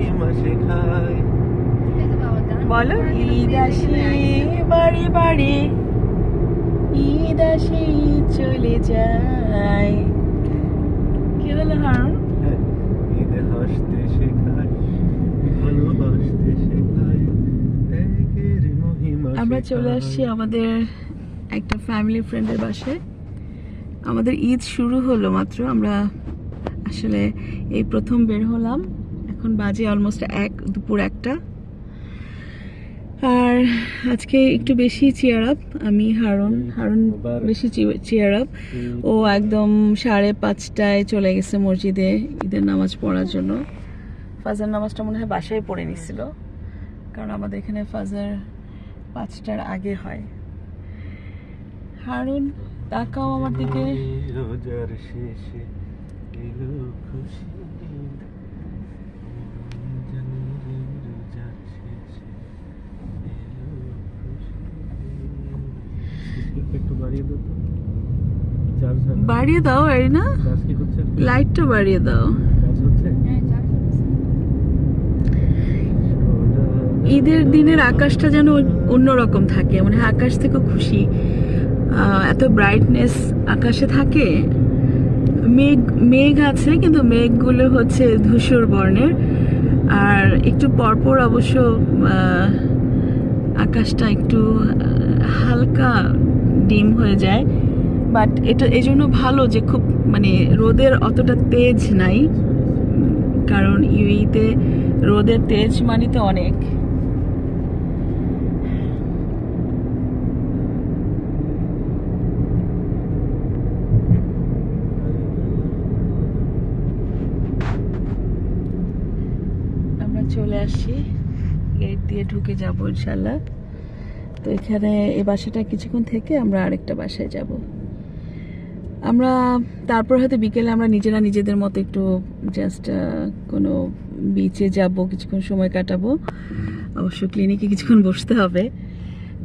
মহিমা শেখায় বলো ঈদ আসে বাড়ি বাড়ি। ঈদ আসে চলে যায়। কি হলো হারুন? হ্যাঁ, ঈদ হাসতে শেখায় ভালোবাসতে শেখায় আমরা চলে আসছি আমাদের একটা ফ্যামিলি ফ্রেন্ডের বাসায়। আমাদের ঈদ শুরু হলো মাত্র আমরা আসলে এই প্রথম বের হলাম। এখন বাজে অলমোস্ট এক দুপুর একটা। আর আজকে একটু বেশি চেয়ার আপ আমি হারুন হারুন বেশি চেয়ার আপ ও একদম সাড়ে পাঁচটায় চলে গেছে মসজিদে ঈদের নামাজ পড়ার জন্য। ফাজার নামাজটা মনে হয় বাসায় পড়ে নিছিল কারণ আমাদের এখানে ফাজার পাঁচটার আগে হয়। হারুন তাকাও আমার দিকে। রোজার শেষে খুশি রোজার শেষে এলো একটু বাড়িয়ে দাও তো। বাড়িয়ে দাও এই না। লাইটটা বাড়িয়ে দাও। ঈদের দিনের আকাশটা যেন অন্যরকম থাকে। মানে আকাশ থেকে খুশি। এত ব্রাইটনেস আকাশে থাকে। মেঘ মেঘ আছে কিন্তু মেঘগুলো হচ্ছে ধূসর বর্ণের। আর একটু পরপর অবশ্য আকাশটা একটু হালকা ডিম হয়ে যায়। বাট এটা এই জন্য ভালো যে খুব মানে রোদের অতটা তেজ নাই। কারণ ইউইতে রোদের তেজ মানে তো অনেক। আমরা চলে আসি। গেট দিয়ে ঢুকে যাব ইনশাল্লাহ। তো এখানে এই বাসাটা কিছুক্ষণ থেকে আমরা আরেকটা বাসায় যাব। আমরা তারপর হয়তো বিকেলে আমরা নিজেরা নিজেদের মতো একটু জাস্ট কোনো বিচে যাব কিছুক্ষণ সময় কাটাবো। অবশ্য ক্লিনিকে কিছুক্ষণ বসতে হবে।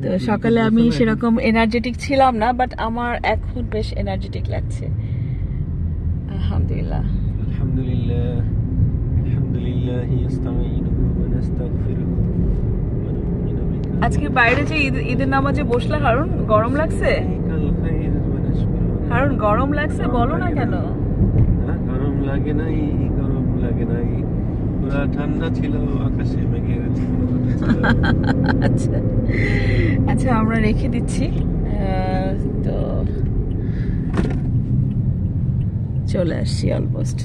তো সকালে আমি সেরকম এনার্জেটিক ছিলাম না বাট আমার এখন বেশ এনার্জেটিক লাগছে। আলহামদুলিল্লাহ। আলহামদুলিল্লাহ। আলহামদুলিল্লাহ আজকে বাইরে যে ঈদ ঈদের নামাজে বসলে কারণ গরম লাগছে? কারণ গরম লাগছে? বলো না কেন? গরম লাগে না গরম লাগে না ঠান্ডা ছিল আকাশে আচ্ছা। আচ্ছা আমরা রেখে দিচ্ছি। তো চলে আসছি অলমোস্ট।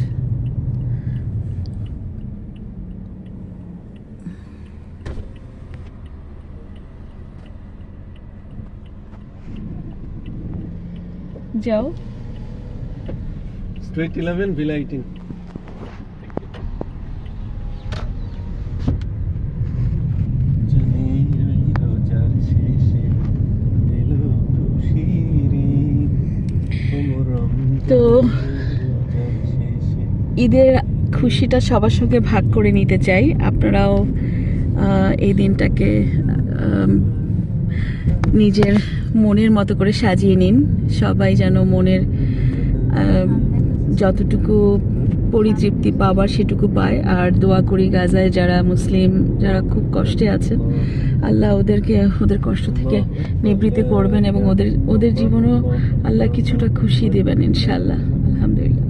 যাও। স্ট্রেট ইলেভেন ভিলা এইটিন তো ঈদের খুশিটা সবার সঙ্গে ভাগ করে নিতে চাই। আপনারাও এই দিনটাকে নিজের মনের মতো করে সাজিয়ে নিন। সবাই যেন মনের যতটুকু পরিতৃপ্তি পাবার সেটুকু পায়। আর দোয়া করি গাজায় যারা মুসলিম, যারা খুব কষ্টে আছেন আল্লাহ ওদেরকে, ওদের কষ্ট থেকে নিবৃত্তি করবেন এবং ওদের ওদের জীবনও আল্লাহ কিছুটা খুশি দেবেন ইনশাল্লাহ আলহামদুলিল্লাহ।